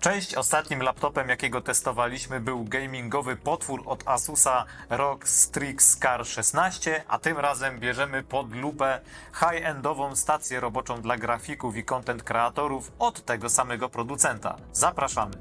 Cześć, ostatnim laptopem jakiego testowaliśmy był gamingowy potwór od Asusa ROG Strix Car 16, a tym razem bierzemy pod lupę high-endową stację roboczą dla grafików i content kreatorów od tego samego producenta. Zapraszamy!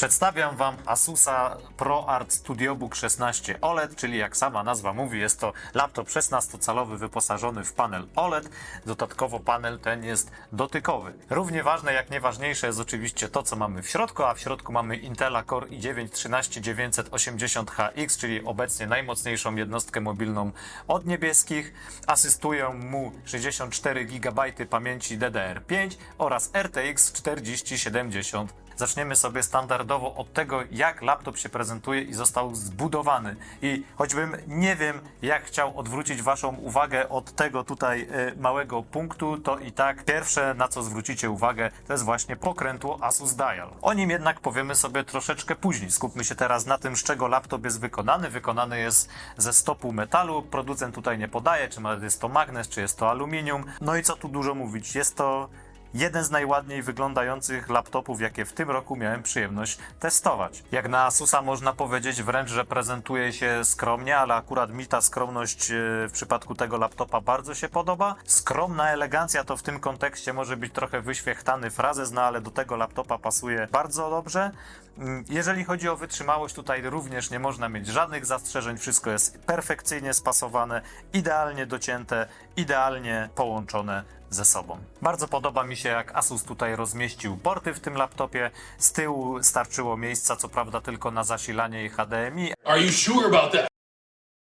Przedstawiam Wam Asusa ProArt StudioBook 16 OLED, czyli jak sama nazwa mówi, jest to laptop 16-calowy wyposażony w panel OLED. Dodatkowo panel ten jest dotykowy. Równie ważne jak nieważniejsze jest oczywiście to, co mamy w środku, a w środku mamy Intela Core i9 13980HX, czyli obecnie najmocniejszą jednostkę mobilną od niebieskich. Asystują mu 64 GB pamięci DDR5 oraz RTX 4070 Zaczniemy sobie standardowo od tego, jak laptop się prezentuje i został zbudowany. I choćbym nie wiem, jak chciał odwrócić Waszą uwagę od tego tutaj y, małego punktu, to i tak pierwsze, na co zwrócicie uwagę, to jest właśnie pokrętło Asus Dial. O nim jednak powiemy sobie troszeczkę później. Skupmy się teraz na tym, z czego laptop jest wykonany. Wykonany jest ze stopu metalu. Producent tutaj nie podaje, czy jest to magnes, czy jest to aluminium. No i co tu dużo mówić, jest to jeden z najładniej wyglądających laptopów, jakie w tym roku miałem przyjemność testować. Jak na Asusa można powiedzieć wręcz, że prezentuje się skromnie, ale akurat mi ta skromność e, w przypadku tego laptopa bardzo się podoba. Skromna elegancja to w tym kontekście może być trochę wyświechtany frazes, no ale do tego laptopa pasuje bardzo dobrze. Mm, Jeżeli chodzi o wytrzymałość, tutaj również nie można mieć żadnych zastrzeżeń. Wszystko jest perfekcyjnie spasowane, idealnie docięte, idealnie połączone ze sobą. Bardzo podoba mi się, jak Asus tutaj rozmieścił porty w tym laptopie. Z tyłu starczyło miejsca, co prawda, tylko na zasilanie i HDMI, Are you sure about that?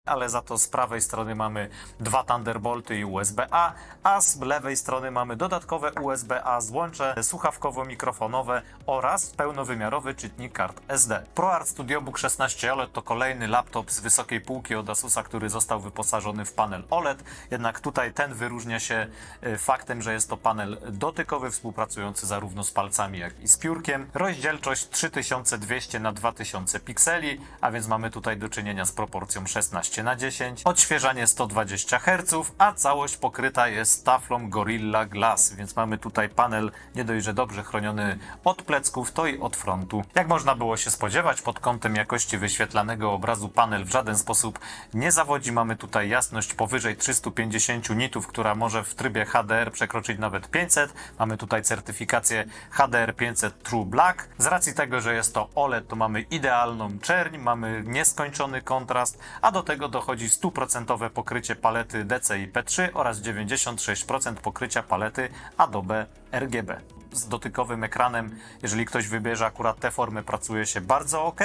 Ale za to z prawej strony mamy dwa Thunderbolty i USB-A, a z lewej strony mamy dodatkowe USB-A złącze słuchawkowo-mikrofonowe oraz pełnowymiarowy czytnik kart SD. ProArt StudioBook 16 OLED to kolejny laptop z wysokiej półki od Asusa, który został wyposażony w panel OLED, jednak tutaj ten wyróżnia się e, faktem, że jest to panel dotykowy, współpracujący zarówno z palcami, jak i z piórkiem. Rozdzielczość 3200 na 2000 pikseli, a więc mamy tutaj do czynienia z proporcją 16 na 10. Odświeżanie 120 Hz, a całość pokryta jest taflą Gorilla Glass, więc mamy tutaj panel nie dość, że dobrze chroniony od plecków, to i od frontu. Jak można było się spodziewać, pod kątem jakości wyświetlanego obrazu panel w żaden sposób nie zawodzi. Mamy tutaj jasność powyżej 350 nitów, która może w trybie HDR przekroczyć nawet 500. Mamy tutaj certyfikację HDR 500 True Black. Z racji tego, że jest to OLED, to mamy idealną czerń, mamy nieskończony kontrast, a do tego dochodzi stuprocentowe pokrycie palety DCI-P3 oraz 96% pokrycia palety Adobe RGB. Z dotykowym ekranem, jeżeli ktoś wybierze akurat tę formę, pracuje się bardzo ok.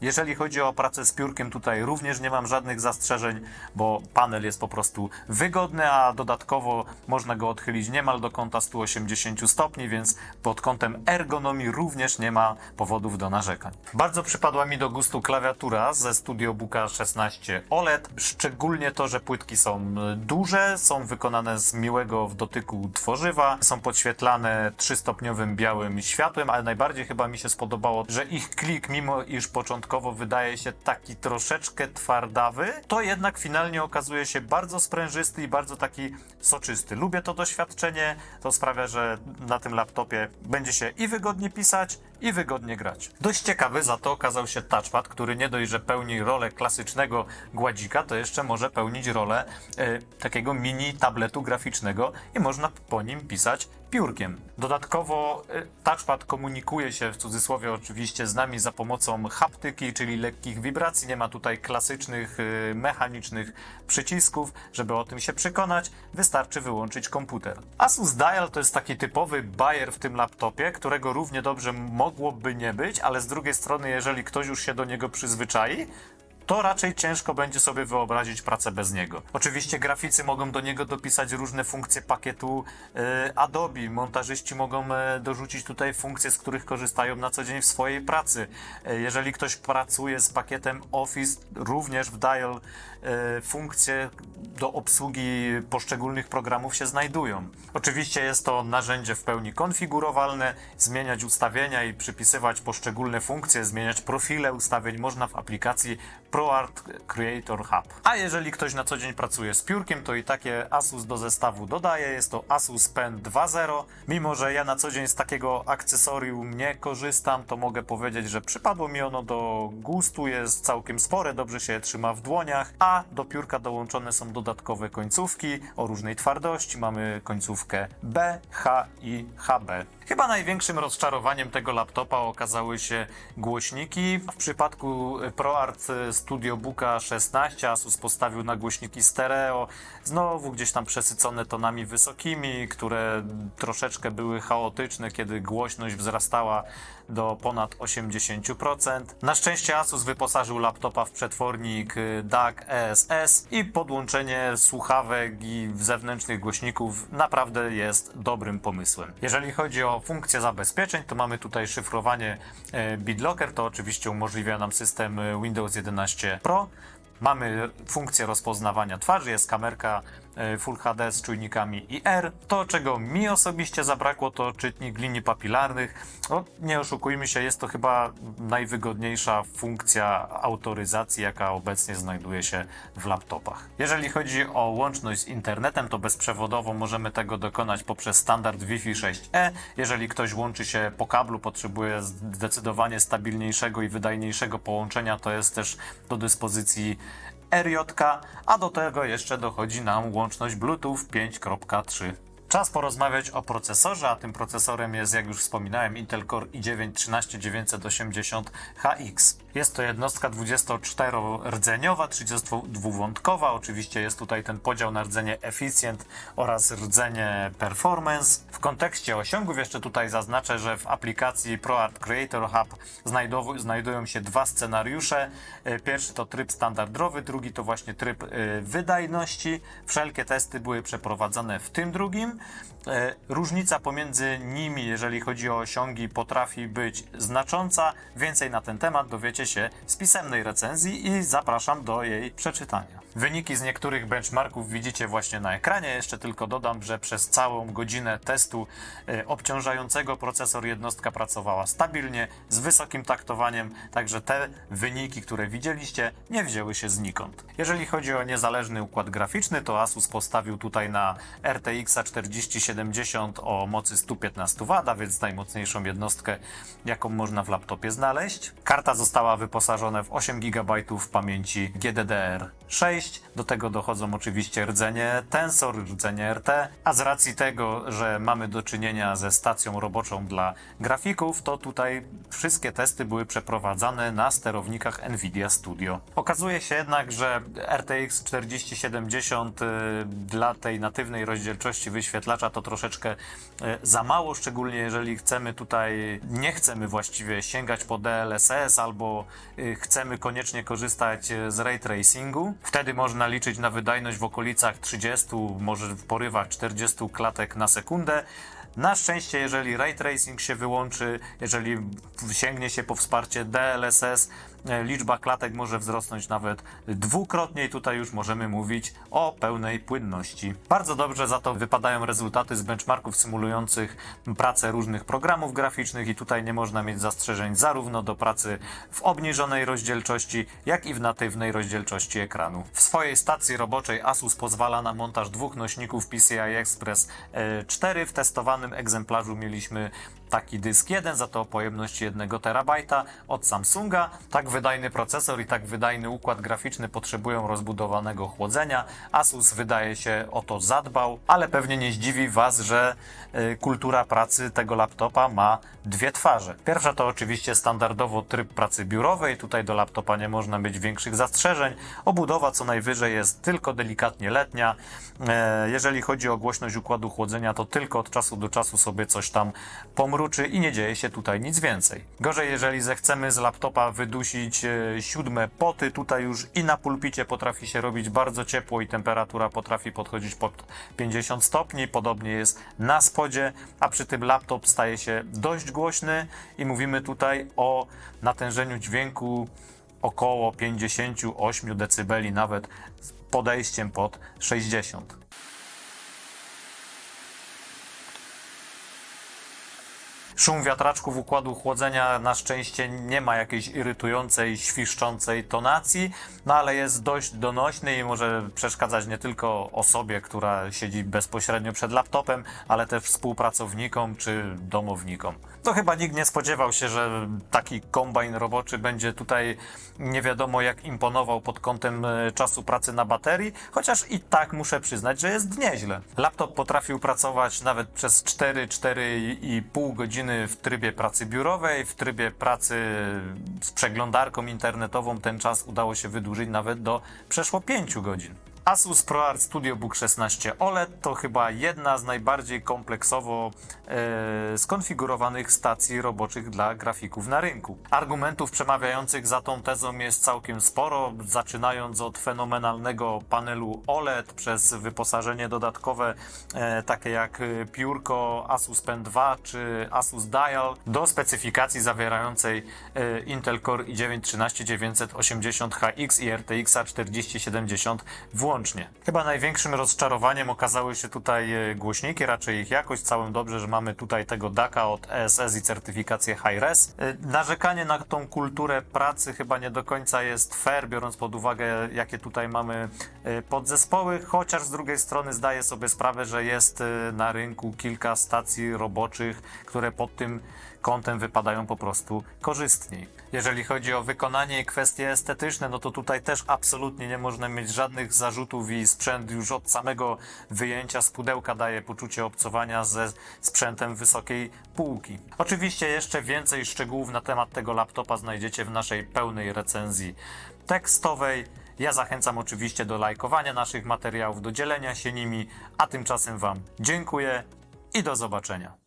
Jeżeli chodzi o pracę z piórkiem, tutaj również nie mam żadnych zastrzeżeń, bo panel jest po prostu wygodny, a dodatkowo można go odchylić niemal do kąta 180 stopni, więc pod kątem ergonomii również nie ma powodów do narzekań. Bardzo przypadła mi do gustu klawiatura ze StudioBooka 16 OLED, szczególnie to, że płytki są e, duże, są wykonane z miłego w dotyku tworzywa, są podświetlane trzystopniowym białym światłem, ale najbardziej chyba mi się spodobało, że ich klik, mimo iż początkowo wydaje się taki troszeczkę twardawy, to jednak finalnie okazuje się bardzo sprężysty i bardzo taki soczysty. Lubię to doświadczenie, to sprawia, że na tym laptopie będzie się i wygodnie pisać, i wygodnie grać. Dość ciekawy za to okazał się touchpad, który nie dość, że pełni rolę klasycznego gładzika, to jeszcze może pełnić rolę e, takiego mini tabletu graficznego i można po nim pisać piórkiem. Dodatkowo e, touchpad komunikuje się w cudzysłowie oczywiście z nami za pomocą haptyki, czyli lekkich wibracji. Nie ma tutaj klasycznych e, mechanicznych przycisków. Żeby o tym się przekonać, wystarczy wyłączyć komputer. Asus Dial to jest taki typowy bajer w tym laptopie, którego równie dobrze mogłoby nie być, ale z drugiej strony, jeżeli ktoś już się do niego przyzwyczai, to raczej ciężko będzie sobie wyobrazić pracę bez niego. Oczywiście graficy mogą do niego dopisać różne funkcje pakietu e, Adobe, montażyści mogą e, dorzucić tutaj funkcje, z których korzystają na co dzień w swojej pracy. E, jeżeli ktoś pracuje z pakietem Office, również w Dial funkcje do obsługi poszczególnych programów się znajdują. Oczywiście jest to narzędzie w pełni konfigurowalne, zmieniać ustawienia i przypisywać poszczególne funkcje, zmieniać profile ustawień można w aplikacji ProArt Creator Hub. A jeżeli ktoś na co dzień pracuje z piórkiem, to i takie Asus do zestawu dodaje. Jest to Asus Pen 2.0. Mimo, że ja na co dzień z takiego akcesorium nie korzystam, to mogę powiedzieć, że przypadło mi ono do gustu, jest całkiem spore, dobrze się trzyma w dłoniach, a do piórka dołączone są dodatkowe końcówki o różnej twardości. Mamy końcówkę B, H i HB. Chyba największym rozczarowaniem tego laptopa okazały się głośniki. W przypadku ProArt Studio Booka 16 Asus postawił na głośniki stereo, znowu gdzieś tam przesycone tonami wysokimi, które troszeczkę były chaotyczne, kiedy głośność wzrastała do ponad 80%. Na szczęście Asus wyposażył laptopa w przetwornik y, DAC ESS i podłączenie słuchawek i zewnętrznych głośników naprawdę jest dobrym pomysłem. Jeżeli chodzi o funkcję zabezpieczeń, to mamy tutaj szyfrowanie e, BitLocker, to oczywiście umożliwia nam system e, Windows 11 Pro. Mamy funkcję rozpoznawania twarzy, jest kamerka Full HD z czujnikami IR. To, czego mi osobiście zabrakło, to czytnik linii papilarnych. No, nie oszukujmy się, jest to chyba najwygodniejsza funkcja autoryzacji, jaka obecnie znajduje się w laptopach. Jeżeli chodzi o łączność z internetem, to bezprzewodowo możemy tego dokonać poprzez standard Wi-Fi 6E. Jeżeli ktoś łączy się po kablu, potrzebuje zdecydowanie stabilniejszego i wydajniejszego połączenia, to jest też do dyspozycji RJ, a do tego jeszcze dochodzi nam łączność Bluetooth 5.3. Czas porozmawiać o procesorze, a tym procesorem jest, jak już wspominałem, Intel Core i9 13980HX. Jest to jednostka 24-rdzeniowa, 32-wątkowa. Oczywiście jest tutaj ten podział na rdzenie Efficient oraz rdzenie Performance. W kontekście osiągów jeszcze tutaj zaznaczę, że w aplikacji ProArt Creator Hub znajdują się dwa scenariusze. E, Pierwszy to tryb standardowy, drugi to właśnie tryb e, wydajności. Wszelkie testy były przeprowadzane w tym drugim. E, Różnica pomiędzy nimi, jeżeli chodzi o osiągi, potrafi być znacząca. Więcej na ten temat dowiecie się z pisemnej recenzji i zapraszam do jej przeczytania. Wyniki z niektórych benchmarków widzicie właśnie na ekranie. Jeszcze tylko dodam, że przez całą godzinę testu e, obciążającego procesor jednostka pracowała stabilnie, z wysokim taktowaniem, także te wyniki, które widzieliście, nie wzięły się znikąd. Jeżeli chodzi o niezależny układ graficzny, to Asus postawił tutaj na RTX 4070 o mocy 115 W, a więc najmocniejszą jednostkę, jaką można w laptopie znaleźć. Karta została wyposażona w 8 GB pamięci GDDR6. Do tego dochodzą oczywiście rdzenie Tensor, rdzenie RT, a z racji tego, że mamy do czynienia ze stacją roboczą dla grafików, to tutaj wszystkie testy były przeprowadzane na sterownikach Nvidia Studio. Okazuje się jednak, że RTX 4070 y, dla tej natywnej rozdzielczości wyświetlacza to troszeczkę y, za mało, szczególnie jeżeli chcemy tutaj, nie chcemy właściwie sięgać po DLSS albo y, chcemy koniecznie korzystać y, z ray tracingu. Wtedy można liczyć na wydajność w okolicach 30, może w porywach 40 klatek na sekundę. Na szczęście, jeżeli ray tracing się wyłączy, jeżeli sięgnie się po wsparcie DLSS, liczba klatek może wzrosnąć nawet dwukrotnie i tutaj już możemy mówić o pełnej płynności. Bardzo dobrze za to wypadają rezultaty z benchmarków symulujących pracę różnych programów graficznych i tutaj nie można mieć zastrzeżeń zarówno do pracy w obniżonej rozdzielczości, jak i w natywnej rozdzielczości ekranu. W swojej stacji roboczej Asus pozwala na montaż dwóch nośników PCI Express e, 4. W testowanym egzemplarzu mieliśmy taki dysk 1 za to o pojemności 1 terabajta od Samsunga. Tak wydajny procesor i tak wydajny układ graficzny potrzebują rozbudowanego chłodzenia. Asus wydaje się o to zadbał, ale pewnie nie zdziwi Was, że y, kultura pracy tego laptopa ma dwie twarze. Pierwsza to oczywiście standardowo tryb pracy biurowej. Tutaj do laptopa nie można mieć większych zastrzeżeń. Obudowa co najwyżej jest tylko delikatnie letnia. E, Jeżeli chodzi o głośność układu chłodzenia, to tylko od czasu do czasu sobie coś tam pomruczy i nie dzieje się tutaj nic więcej. Gorzej, jeżeli zechcemy z laptopa wydusić e, siódme poty, tutaj już i na pulpicie potrafi się robić bardzo ciepło i temperatura potrafi podchodzić pod 50 stopni. Podobnie jest na spodzie, a przy tym laptop staje się dość głośny i mówimy tutaj o natężeniu dźwięku około 58 dB, nawet z podejściem pod 60. Szum wiatraczków układu chłodzenia na szczęście nie ma jakiejś irytującej, świszczącej tonacji, no ale jest dość donośny i może przeszkadzać nie tylko osobie, która siedzi bezpośrednio przed laptopem, ale też współpracownikom czy domownikom. To chyba nikt nie spodziewał się, że taki kombajn roboczy będzie tutaj nie wiadomo jak imponował pod kątem e, czasu pracy na baterii, chociaż i tak muszę przyznać, że jest nieźle. Laptop potrafił pracować nawet przez 4-4,5 godziny w trybie pracy biurowej, w trybie pracy z przeglądarką internetową ten czas udało się wydłużyć nawet do przeszło 5 godzin. Asus ProArt StudioBook 16 OLED to chyba jedna z najbardziej kompleksowo e, skonfigurowanych stacji roboczych dla grafików na rynku. Argumentów przemawiających za tą tezą jest całkiem sporo, zaczynając od fenomenalnego panelu OLED przez wyposażenie dodatkowe e, takie jak e, piórko Asus Pen 2 czy Asus Dial do specyfikacji zawierającej e, Intel Core i9 13980HX i RTX 4070 Chyba największym rozczarowaniem okazały się tutaj e, głośniki, raczej ich jakość. Całym dobrze, że mamy tutaj tego DACA od ESS i certyfikację Hi-Res. E, Narzekanie na tą kulturę pracy chyba nie do końca jest fair, biorąc pod uwagę, jakie tutaj mamy e, podzespoły, chociaż z drugiej strony zdaję sobie sprawę, że jest na rynku kilka stacji roboczych, które pod tym kątem wypadają po prostu korzystniej. Jeżeli chodzi o wykonanie i kwestie estetyczne, no to tutaj też absolutnie nie można mieć żadnych zarzutów i sprzęt już od samego wyjęcia z pudełka daje poczucie obcowania ze sprzętem wysokiej półki. Oczywiście jeszcze więcej szczegółów na temat tego laptopa znajdziecie w naszej pełnej recenzji tekstowej. Ja zachęcam oczywiście do lajkowania naszych materiałów, do dzielenia się nimi, a tymczasem Wam dziękuję i do zobaczenia.